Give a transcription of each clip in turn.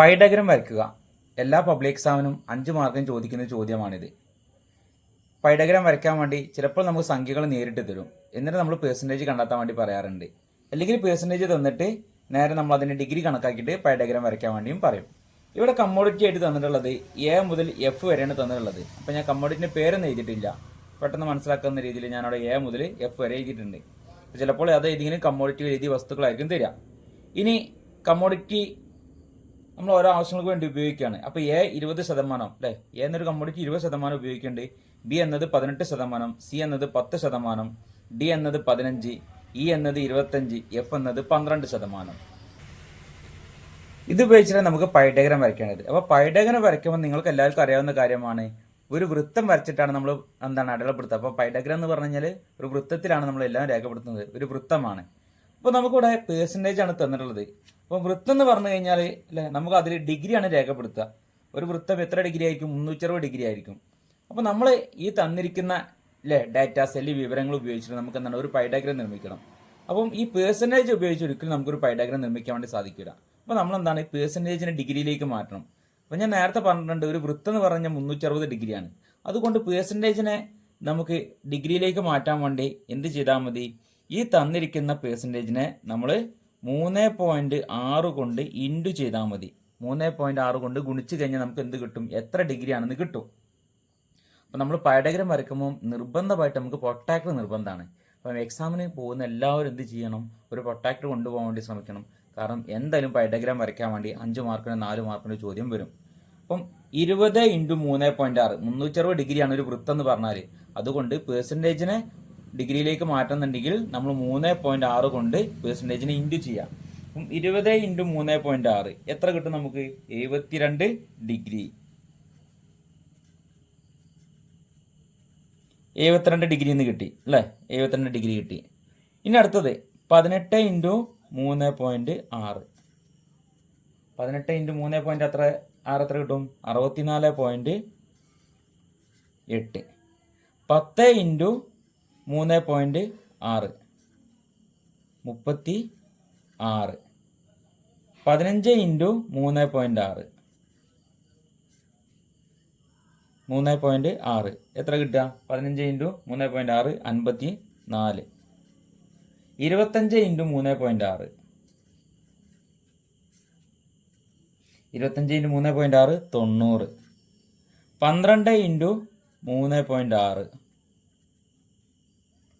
പൈഡഗ്രം വരയ്ക്കുക. എല്ലാ പബ്ലിക് എക്സാമിനും അഞ്ച് മാർക്കും ചോദിക്കുന്ന ചോദ്യമാണിത്. പൈഡഗ്രം വരയ്ക്കാൻ വേണ്ടി ചിലപ്പോൾ നമുക്ക് സംഖ്യകൾ നേരിട്ട് തരും. എന്നിട്ട് നമ്മൾ പേഴ്സന്റേജ് കണ്ടെത്താൻ വേണ്ടി പറയാറുണ്ട്. അല്ലെങ്കിൽ പേഴ്സന്റേജ് തന്നിട്ട് നേരെ നമ്മൾ അതിന്റെ ഡിഗ്രി കണക്കാക്കിയിട്ട് പൈഡഗ്രം വരയ്ക്കാൻ വേണ്ടിയും പറയും. ഇവിടെ കമ്മോഡിറ്റി ആയിട്ട് തന്നിട്ടുള്ളത് എ മുതൽ എഫ് വരെയാണ് തന്നിട്ടുള്ളത്. അപ്പോൾ ഞാൻ കമ്മോഡിറ്റിന്റെ പേരൊന്നും എഴുതിയിട്ടില്ല. പെട്ടെന്ന് മനസ്സിലാക്കുന്ന രീതിയിൽ ഞാൻ അവിടെ എ മുതൽ എഫ് വരെ എഴുതിയിട്ടുണ്ട്. ചിലപ്പോൾ അത് ഏതെങ്കിലും കമ്മോഡിറ്റി എഴുതിയ വസ്തുക്കളായിരിക്കും തരിക. ഇനി കമ്മോഡിറ്റി നമ്മൾ ഓരോ ആവശ്യങ്ങൾക്ക് വേണ്ടി ഉപയോഗിക്കുകയാണ്. അപ്പോൾ എ ഇരുപത് ശതമാനം അല്ലേ? എ എന്നൊരു കമ്മോഡിറ്റി ഇരുപത് ശതമാനം ഉപയോഗിക്കേണ്ടി ബി എന്നത് പതിനെട്ട് ശതമാനം സി എന്നത് പത്ത് ശതമാനം ഡി എന്നത് പതിനഞ്ച് ഇ എന്നത് ഇരുപത്തഞ്ച് എഫ് എന്നത് പന്ത്രണ്ട് ശതമാനം. ഇത് ഉപയോഗിച്ചാണ് നമുക്ക് പൈഡഗ്രം വരയ്ക്കേണ്ടത്. അപ്പോൾ പൈഡഗ്രം വരയ്ക്കുമ്പോൾ നിങ്ങൾക്ക് എല്ലാവർക്കും അറിയാവുന്ന കാര്യമാണ് ഒരു വൃത്തം വരച്ചിട്ടാണ് നമ്മൾ എന്താണ് അടയാളപ്പെടുത്തുക. അപ്പോൾ പൈഡഗ്രം എന്ന് പറഞ്ഞു കഴിഞ്ഞാൽ ഒരു വൃത്തത്തിലാണ് നമ്മൾ എല്ലാം രേഖപ്പെടുത്തുന്നത്. ഒരു വൃത്തമാണ്. അപ്പോൾ നമുക്കിവിടെ പേഴ്സന്റേജ് ആണ് തന്നിട്ടുള്ളത്. അപ്പോൾ വൃത്തം എന്ന് പറഞ്ഞു കഴിഞ്ഞാൽ അല്ലേ നമുക്ക് അതിൽ ഡിഗ്രിയാണ് രേഖപ്പെടുത്തുക. ഒരു വൃത്തം എത്ര ഡിഗ്രി ആയിരിക്കും? മുന്നൂറ്ററുപത് ഡിഗ്രി ആയിരിക്കും. അപ്പോൾ നമ്മൾ ഈ തന്നിരിക്കുന്ന അല്ലേ ഡാറ്റ സെല്ലി വിവരങ്ങൾ ഉപയോഗിച്ചിട്ട് നമുക്ക് എന്താണ് ഒരു പൈഡാഗ്രം നിർമ്മിക്കണം. അപ്പം ഈ പേഴ്സന്റേജ് ഉപയോഗിച്ച് ഒരിക്കലും നമുക്കൊരു പൈഡാഗ്രം നിർമ്മിക്കാൻ വേണ്ടി സാധിക്കില്ല അപ്പോൾ നമ്മൾ എന്താണ് ഈ പേഴ്സന്റേജിനെ ഡിഗ്രിയിലേക്ക് മാറ്റണം. അപ്പോൾ ഞാൻ നേരത്തെ പറഞ്ഞിട്ടുണ്ട് ഒരു വൃത്തം എന്ന് പറഞ്ഞാൽ മുന്നൂറ്ററുപത് ഡിഗ്രിയാണ് അതുകൊണ്ട് പേഴ്സന്റേജിനെ നമുക്ക് ഡിഗ്രിയിലേക്ക് മാറ്റാൻ വേണ്ടി എന്ത് ചെയ്താൽ മതി? ഈ തന്നിരിക്കുന്ന പേഴ്സന്റേജിനെ നമ്മൾ മൂന്ന് പോയിന്റ് ആറ് കൊണ്ട് ഇന്റു ചെയ്താൽ മതി. മൂന്ന് പോയിന്റ് ആറ് കൊണ്ട് ഗുണിച്ച് കഴിഞ്ഞാൽ നമുക്ക് എന്ത് കിട്ടും? എത്ര ഡിഗ്രി ആണെന്ന് കിട്ടും. അപ്പോൾ നമ്മൾ പയഡഗ്രം വരയ്ക്കുമ്പോൾ നിർബന്ധമായിട്ട് നമുക്ക് പൊട്ടാക്ടർ നിർബന്ധമാണ്. അപ്പം എക്സാമിന് പോകുന്ന എല്ലാവരും എന്ത് ചെയ്യണം? ഒരു പൊട്ടാക്ടർ കൊണ്ടുപോകാൻ വേണ്ടി ശ്രമിക്കണം. കാരണം എന്തായാലും പയഡഗ്രാം വരയ്ക്കാൻ വേണ്ടി അഞ്ച് മാർക്കിന് നാല് മാർക്കിന് ചോദ്യം വരും. അപ്പം ഇരുപത് ഇന്റു മൂന്ന് പോയിന്റ് ആറ് മുന്നൂറ്ററുപത് ഡിഗ്രിയാണ് ഒരു വൃത്തം എന്ന് പറഞ്ഞാൽ അതുകൊണ്ട് പേഴ്സന്റേജിനെ ഡിഗ്രിയിലേക്ക് മാറ്റുന്നുണ്ടെങ്കിൽ നമ്മൾ മൂന്ന് പോയിന്റ് ആറ് കൊണ്ട് പെർസെന്റേജിനെ ഇന്റു ചെയ്യാം. അപ്പം ഇരുപത് ഇന്റു മൂന്ന് പോയിന്റ് ആറ് എത്ര കിട്ടും നമുക്ക്? എഴുപത്തിരണ്ട് ഡിഗ്രി. എഴുപത്തിരണ്ട് ഡിഗ്രി എന്ന് കിട്ടി അല്ലേ? എഴുപത്തിരണ്ട് ഡിഗ്രി കിട്ടി. ഇനി അടുത്തത് പതിനെട്ട് ഇന്റു മൂന്ന് പോയിന്റ് ആറ്. പതിനെട്ട് ഇന്റു മൂന്ന് പോയിന്റ് അത്ര ആറ് എത്ര കിട്ടും? അറുപത്തിനാല് പോയിന്റ് എട്ട്. പത്ത് ഇന്റു മൂന്ന് പോയിന്റ് ആറ്. മുപ്പത്തി ആറ്. പതിനഞ്ച് ഇന്റു മൂന്ന് പോയിന്റ് ആറ്. മൂന്ന് പോയിന്റ് ആറ്. എത്ര കിട്ടുക? പതിനഞ്ച് ഇന്റു മൂന്ന് പോയിന്റ് ആറ് അൻപത്തി നാല് ഇരുപത്തഞ്ച് ഇന്റു മൂന്ന് പോയിന്റ് ആറ്. ഇരുപത്തഞ്ച് ഇന്റു മൂന്ന് പോയിന്റ് ആറ് തൊണ്ണൂറ്. പന്ത്രണ്ട് ഇന്റു മൂന്ന് പോയിന്റ് ആറ്.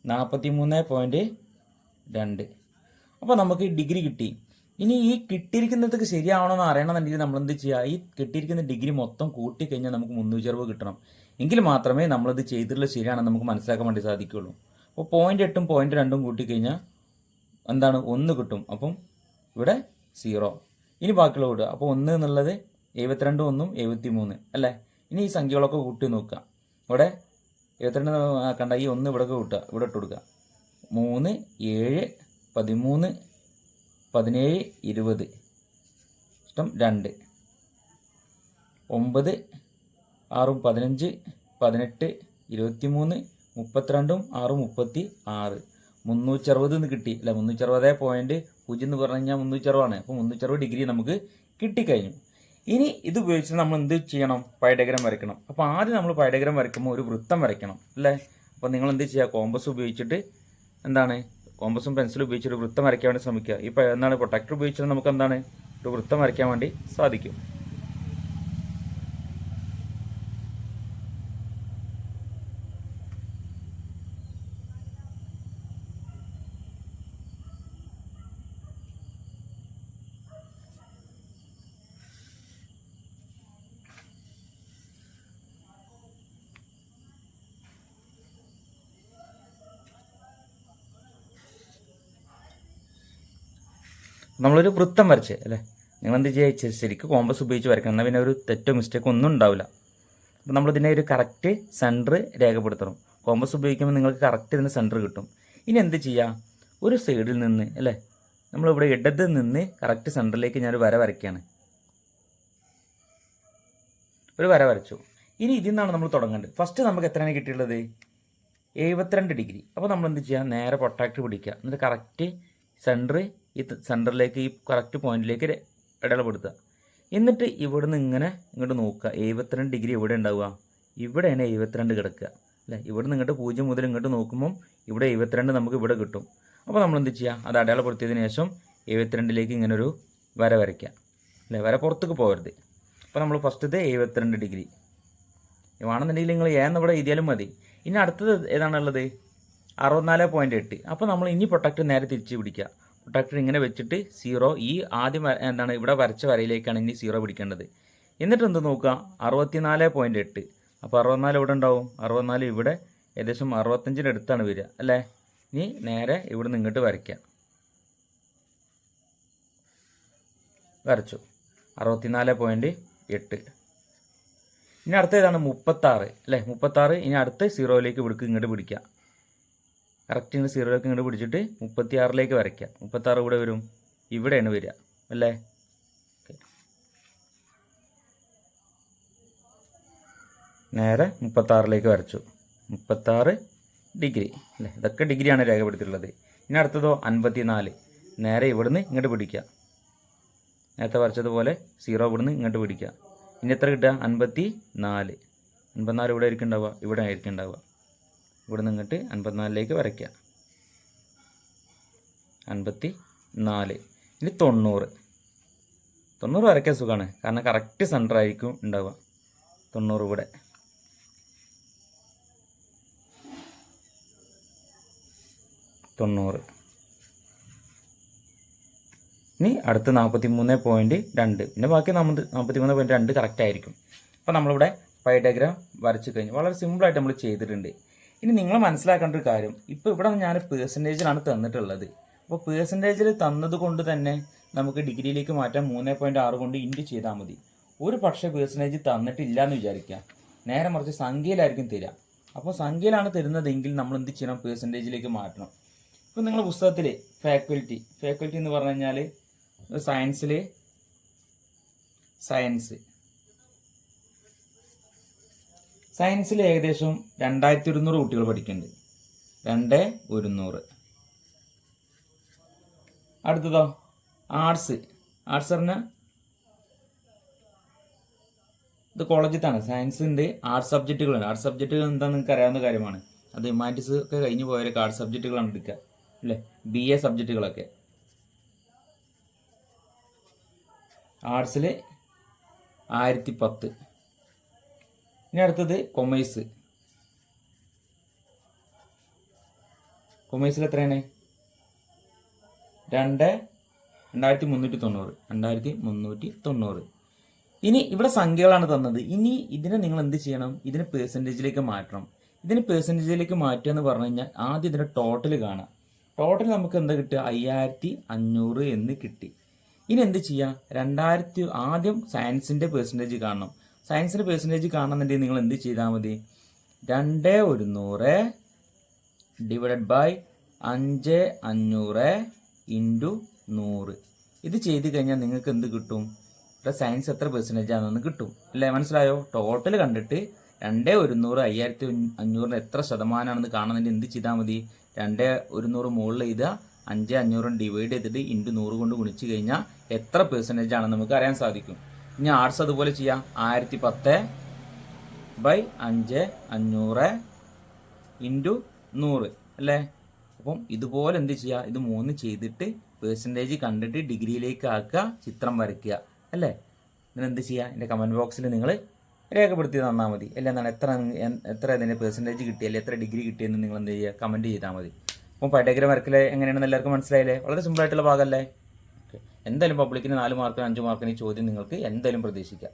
നാൽപ്പത്തി മൂന്ന് പോയിന്റ് രണ്ട്. അപ്പോൾ നമുക്ക് ഡിഗ്രി കിട്ടി. ഇനി ഈ കിട്ടിയിരിക്കുന്നതൊക്കെ ശരിയാവണമെന്ന് അറിയണമെന്നുണ്ടെങ്കിൽ നമ്മൾ എന്ത് ചെയ്യുക ഈ കിട്ടിയിരിക്കുന്ന ഡിഗ്രി മൊത്തം കൂട്ടി കഴിഞ്ഞാൽ നമുക്ക് മുന്നൂറ്റി കിട്ടണം. എങ്കിൽ മാത്രമേ നമ്മളത് ചെയ്തിട്ടുള്ളത് ശരിയാണെന്ന് നമുക്ക് മനസ്സിലാക്കാൻ വേണ്ടി സാധിക്കുകയുള്ളൂ അപ്പോൾ പോയിന്റ് എട്ടും പോയിന്റ് രണ്ടും കൂട്ടിക്കഴിഞ്ഞാൽ എന്താണ്? ഒന്ന് കിട്ടും. അപ്പം ഇവിടെ സീറോ ഇനി ബാക്കിയുള്ള കൂട്ടുക അപ്പോൾ ഒന്ന് എന്നുള്ളത് എഴുപത്തിരണ്ടും ഒന്നും എഴുപത്തി മൂന്ന് അല്ലേ? ഇനി ഈ സംഖ്യകളൊക്കെ കൂട്ടി നോക്കുക. ഇവിടെ എഴുപത്തിരണ്ട് ആക്കണ്ട ഈ ഒന്ന് ഇവിടെ കൂട്ടുക. ഇവിടെ ഇട്ട് കൊടുക്കുക. മൂന്ന് ഏഴ് പതിമൂന്ന് പതിനേഴ് ഇരുപത്. ഇഷ്ടം രണ്ട്. ഒമ്പത് ആറും പതിനഞ്ച് പതിനെട്ട് ഇരുപത്തിമൂന്ന് മുപ്പത്തിരണ്ടും ആറും മുപ്പത്തി ആറ് മുന്നൂറ്ററുപത് എന്ന് കിട്ടി. അല്ല മുന്നൂറ്ററുപത് പോയിന്റ് പൂജ്യം എന്ന് പറഞ്ഞു കഴിഞ്ഞാൽ മുന്നൂറ്ററുപതാണ്. അപ്പോൾ മുന്നൂറ്ററുപത് ഡിഗ്രി നമുക്ക് കിട്ടിക്കഴിഞ്ഞു. ഇനി ഇത് ഉപയോഗിച്ച് നമ്മൾ എന്ത് ചെയ്യണം? പൈഡഗ്രം വരയ്ക്കണം. അപ്പോൾ ആദ്യം നമ്മൾ പൈഡഗ്രം വരയ്ക്കുമ്പോൾ ഒരു വൃത്തം വരയ്ക്കണം അല്ലേ? അപ്പോൾ നിങ്ങൾ എന്ത് ചെയ്യുക? കോമ്പസ് ഉപയോഗിച്ചിട്ട് എന്താണ്? കോമ്പസും പെൻസിലും ഉപയോഗിച്ച് ഒരു വൃത്തം വരയ്ക്കാൻ വേണ്ടി ശ്രമിക്കുക. ഇപ്പോൾ എന്താണ്? പ്രൊട്ടക്ടർ ഉപയോഗിച്ചാൽ നമുക്ക് എന്താണ്? ഒരു വൃത്തം വരയ്ക്കാൻ വേണ്ടി സാധിക്കും. നമ്മളൊരു വൃത്തം വരച്ച് അല്ലേ? നിങ്ങൾ എന്ത് ചെയ്യുക ശരിക്കും കോമ്പസ് ഉപയോഗിച്ച് വരയ്ക്കണം. എന്നാൽ പിന്നെ ഒരു തെറ്റോ മിസ്റ്റേക്കോ ഒന്നും ഉണ്ടാവില്ല. അപ്പോൾ നമ്മളിതിനെ ഒരു കറക്റ്റ് സെന്റർ രേഖപ്പെടുത്തണം. കോമ്പസ് ഉപയോഗിക്കുമ്പോൾ നിങ്ങൾക്ക് കറക്റ്റ് ഇതിന് സെന്റർ കിട്ടും. ഇനി എന്ത് ചെയ്യുക ഒരു സൈഡിൽ നിന്ന് അല്ലേ? നമ്മളിവിടെ ഇടത് നിന്ന് കറക്റ്റ് സെന്ററിലേക്ക് ഞാനൊരു വര വരയ്ക്കുകയാണ് ഒരു വര വരച്ചു. ഇനി ഇതിൽ നിന്നാണ് നമ്മൾ തുടങ്ങേണ്ടത്. ഫസ്റ്റ് നമുക്ക് എത്രയാണ് കിട്ടിയുള്ളത്? എഴുപത്തിരണ്ട് ഡിഗ്രി. അപ്പോൾ നമ്മൾ എന്ത് ചെയ്യുക നേരെ പൊട്ടാക്റ്റ് പിടിക്കുക. എന്നിട്ട് കറക്റ്റ് സെന്റർ ഈ സെന്ററിലേക്ക് ഈ കറക്റ്റ് പോയിന്റിലേക്ക് ഇടപെടുത്തുക. എന്നിട്ട് ഇവിടുന്ന് ഇങ്ങനെ ഇങ്ങോട്ട് നോക്കുക. എഴുപത്തിരണ്ട് ഡിഗ്രി എവിടെ ഉണ്ടാവുക. ഇവിടെയാണ് എഴുപത്തിരണ്ട് കിടക്കുക. അല്ലേ? ഇവിടുന്ന് ഇങ്ങോട്ട് പൂജ്യം മുതൽ ഇങ്ങോട്ട് നോക്കുമ്പം ഇവിടെ എഴുപത്തിരണ്ട് നമുക്ക് ഇവിടെ കിട്ടും. അപ്പോൾ നമ്മൾ എന്ത് ചെയ്യുക അത് അടയാളപ്പെടുത്തിയതിന് ശേഷം എഴുപത്തിരണ്ടിലേക്ക് ഇങ്ങനെ ഒരു വര വരയ്ക്കുക. അല്ലേ? വര പുറത്തേക്ക് പോകരുത്. അപ്പോൾ നമ്മൾ ഫസ്റ്റത്തെ എഴുപത്തിരണ്ട് ഡിഗ്രി വേണമെന്നുണ്ടെങ്കിൽ നിങ്ങൾ ഏന്ന് ഇവിടെ എഴുതിയാലും മതി. ഇനി അടുത്തത് ഏതാണുള്ളത്? അറുപത്തിനാല് പോയിന്റ് എട്ട്. അപ്പോൾ നമ്മൾ ഇനി പ്രൊട്ടക്റ്റ് നേരെ തിരിച്ച് പിടിക്കുക. പ്രൊട്ടക്ടർ ഇങ്ങനെ വെച്ചിട്ട് സീറോ ഈ ആദ്യം എന്താണ് ഇവിടെ വരച്ച വരയിലേക്കാണ് ഇനി സീറോ പിടിക്കേണ്ടത്. എന്നിട്ട് എന്ത് നോക്കുക? അറുപത്തിനാല് പോയിന്റ് എട്ട്. അപ്പോൾ അറുപത്തിനാല് ഇവിടെ ഉണ്ടാവും? അറുപത്തിനാല് ഇവിടെ ഏകദേശം അറുപത്തഞ്ചിന്റെ അടുത്താണ് വരിക അല്ലേ? ഇനി നേരെ ഇവിടെ നിന്ന് ഇങ്ങോട്ട് വരയ്ക്കാം വരച്ചു. അറുപത്തിനാല് പോയിന്റ് എട്ട്. ഇനി അടുത്ത ഏതാണ്? മുപ്പത്താറ് അല്ലേ? മുപ്പത്താറ് ഇനി അടുത്ത സീറോയിലേക്ക് വിടുക്ക് ഇങ്ങോട്ട് പിടിക്കുക. കറക്റ്റ് ഇങ്ങനെ സീറോയിലേക്ക് ഇങ്ങോട്ട് പിടിച്ചിട്ട് മുപ്പത്തി ആറിലേക്ക് വരയ്ക്കുക. മുപ്പത്താറ് ഇവിടെ വരും. ഇവിടെയാണ് വരിക. അല്ലേ. നേരെ മുപ്പത്താറിലേക്ക് വരച്ചു. മുപ്പത്താറ് ഡിഗ്രി. അല്ലേ? ഇതൊക്കെ ഡിഗ്രിയാണ് രേഖപ്പെടുത്തിയിട്ടുള്ളത്. ഇനി അടുത്തതോ അൻപത്തിനാല്. നേരെ ഇവിടുന്ന് ഇങ്ങോട്ട് പിടിക്കുക. നേരത്തെ വരച്ചതുപോലെ സീറോ ഇവിടുന്ന് ഇങ്ങോട്ട് പിടിക്കുക. ഇനി എത്ര കിട്ടുക? അൻപത്തി നാല് അൻപത്തിനാല് ഇവിടെ ആയിരിക്കും ഉണ്ടാവുക. ഇവിടെ ആയിരിക്കും ഉണ്ടാവുക. ഇവിടെ നിന്ന് ഇങ്ങോട്ട് അൻപത്തിനാലിലേക്ക് വരയ്ക്കുക അൻപത്തി നാല് ഇനി തൊണ്ണൂറ്. തൊണ്ണൂറ് വരയ്ക്കാൻ സുഖമാണ് കാരണം കറക്റ്റ് സെന്റർ ആയിരിക്കും ഉണ്ടാവുക. തൊണ്ണൂറ് ഇവിടെ. തൊണ്ണൂറ്. ഇനി അടുത്ത് നാൽപ്പത്തി മൂന്ന് പോയിന്റ് രണ്ട്. പിന്നെ ബാക്കി നമ്മൾ നാൽപ്പത്തി മൂന്ന് പോയിന്റ് രണ്ട് കറക്റ്റ് ആയിരിക്കും. അപ്പോൾ നമ്മളിവിടെ പൈഡഗ്രാം വരച്ച് കഴിഞ്ഞു. വളരെ സിമ്പിളായിട്ട് നമ്മൾ ചെയ്തിട്ടുണ്ട്. ഇനി നിങ്ങൾ മനസ്സിലാക്കേണ്ട ഒരു കാര്യം. ഇപ്പോൾ ഇവിടെ ഞാൻ പേഴ്സന്റേജിലാണ് തന്നിട്ടുള്ളത്. അപ്പോൾ പേഴ്സന്റേജിൽ തന്നത് കൊണ്ട് തന്നെ നമുക്ക് ഡിഗ്രിയിലേക്ക് മാറ്റാൻ മൂന്ന് പോയിന്റ് ആറ് കൊണ്ട് ഇൻഡ് ചെയ്താൽ മതി. ഒരു പക്ഷേ പേഴ്സന്റേജ് തന്നിട്ടില്ല എന്ന് വിചാരിക്കുക. നേരെ മറിച്ച് സംഖ്യയിലായിരിക്കും തരിക. അപ്പോൾ സംഖ്യയിലാണ് തരുന്നതെങ്കിൽ നമ്മൾ എന്ത് ചെയ്യണം? പേഴ്സന്റേജിലേക്ക് മാറ്റണം. ഇപ്പം നിങ്ങൾ പുസ്തകത്തിൽ ഫാക്കൽറ്റി ഫാക്കൽറ്റി എന്ന് പറഞ്ഞു കഴിഞ്ഞാൽ സയൻസിൽ സയൻസ് സയൻസിൽ ഏകദേശം രണ്ടായിരത്തി ഒരുന്നൂറ് കുട്ടികൾ പഠിക്കുന്നുണ്ട്. രണ്ട് ഒരുന്നൂറ്. അടുത്തതോ? ആർട്സ്. ആർട്സ് പറഞ്ഞാൽ ഇത് കോളേജിത്താണ് സയൻസ് ഉണ്ട് ആർട്സ് സബ്ജക്റ്റുകളുണ്ട്. ആർട്സ് സബ്ജക്റ്റുകൾ എന്താണെന്ന് നിങ്ങൾക്ക് അറിയാവുന്ന കാര്യമാണ്. അത് ഹ്യൂമാനിറ്റീസ് ഒക്കെ കഴിഞ്ഞ് പോയവരൊക്കെ ആർട്സ് സബ്ജക്റ്റുകളാണ് എടുക്കുക. അല്ലേ? ബി എ സബ്ജക്റ്റുകളൊക്കെ. ആർട്സിൽ ആയിരത്തി പത്ത് ഇനി അടുത്തത് കൊമേഴ്സ്. കൊമേഴ്സിൽ എത്രയാണ്? രണ്ട് രണ്ടായിരത്തി മുന്നൂറ്റി തൊണ്ണൂറ്. രണ്ടായിരത്തി മുന്നൂറ്റി തൊണ്ണൂറ്. ഇനി ഇവിടെ സംഖ്യകളാണ് തന്നത്. ഇനി ഇതിനെ നിങ്ങൾ എന്ത് ചെയ്യണം? ഇതിനെ പേഴ്സന്റേജിലേക്ക് മാറ്റണം. ഇതിന് പേഴ്സന്റേജിലേക്ക് മാറ്റുക എന്ന് പറഞ്ഞു കഴിഞ്ഞാൽ ആദ്യം ഇതിന്റെ ടോട്ടൽ കാണാം. ടോട്ടൽ നമുക്ക് എന്താ കിട്ടുക? അയ്യായിരത്തി അഞ്ഞൂറ് എന്ന് കിട്ടി. ഇനി എന്ത് ചെയ്യുക രണ്ടായിരത്തി ആദ്യം സയൻസിന്റെ പേഴ്സന്റേജ് കാണണം. സയൻസിന്റെ പെർസെന്റേജ് കാണുന്നുണ്ടെങ്കിൽ നിങ്ങൾ എന്ത് ചെയ്താൽ മതി? രണ്ട് ഒരുന്നൂറ് ഡിവൈഡഡ് ബൈ അഞ്ച് അഞ്ഞൂറ് ഇന്റു നൂറ്. ഇത് ചെയ്ത് കഴിഞ്ഞാൽ നിങ്ങൾക്ക് എന്ത് കിട്ടും? ഇവിടെ സയൻസ് എത്ര പെർസെന്റേജ് ആണെന്ന് കിട്ടും. അല്ലേ? മനസ്സിലായോ? ടോട്ടൽ കണ്ടിട്ട് രണ്ട് ഒരുന്നൂറ് അയ്യായിരത്തി അഞ്ഞൂറിന് എത്ര ശതമാനമാണെന്ന് കാണുന്നതിന്റെ എന്ത് ചെയ്താൽ മതി? രണ്ട് ഒരുന്നൂറ് മുകളിൽ എഴുതുക. അഞ്ച് അഞ്ഞൂറും ഡിവൈഡ് ചെയ്തിട്ട് ഇന്റു നൂറ് കൊണ്ട് ഗുണിച്ച് കഴിഞ്ഞാൽ എത്ര പെർസെന്റേജ് ആണെന്ന് നമുക്ക് അറിയാൻ സാധിക്കും. ഇനി ആർട്സ് അതുപോലെ ചെയ്യാം. ആയിരത്തി പത്ത് ബൈ അഞ്ച് അഞ്ഞൂറ് ഇന്റു നൂറ്. അല്ലേ? അപ്പം ഇതുപോലെ എന്ത് ചെയ്യുക ഇത് മൂന്ന് ചെയ്തിട്ട് പേഴ്സന്റേജ് കണ്ടിട്ട് ഡിഗ്രിയിലേക്ക് ആക്കുക ചിത്രം വരയ്ക്കുക. അല്ലേ? ഇതിന് എന്ത് ചെയ്യുക എന്റെ കമന്റ് ബോക്സിൽ നിങ്ങൾ രേഖപ്പെടുത്തി തന്നാൽ മതി. അല്ല? എന്താണ്? എത്ര എത്ര ഇതിന്റെ പേഴ്സന്റേജ് അല്ലെങ്കിൽ എത്ര ഡിഗ്രി കിട്ടിയെന്ന് നിങ്ങൾ എന്ത് ചെയ്യുക കമന്റ് ചെയ്താൽ മതി. അപ്പം പൈഡഗ്രാം വരക്കൽ എങ്ങനെയാണെന്ന് എല്ലാവർക്കും മനസ്സിലായില്ലേ? വളരെ സിമ്പിളായിട്ടുള്ള ഭാഗമല്ലേ? എന്തായാലും പബ്ലിക്കിന് നാല് മാർക്കിന് അഞ്ച് മാർക്കിന് ഈ ചോദ്യം നിങ്ങൾക്ക് എന്തായാലും പ്രതീക്ഷിക്കാം.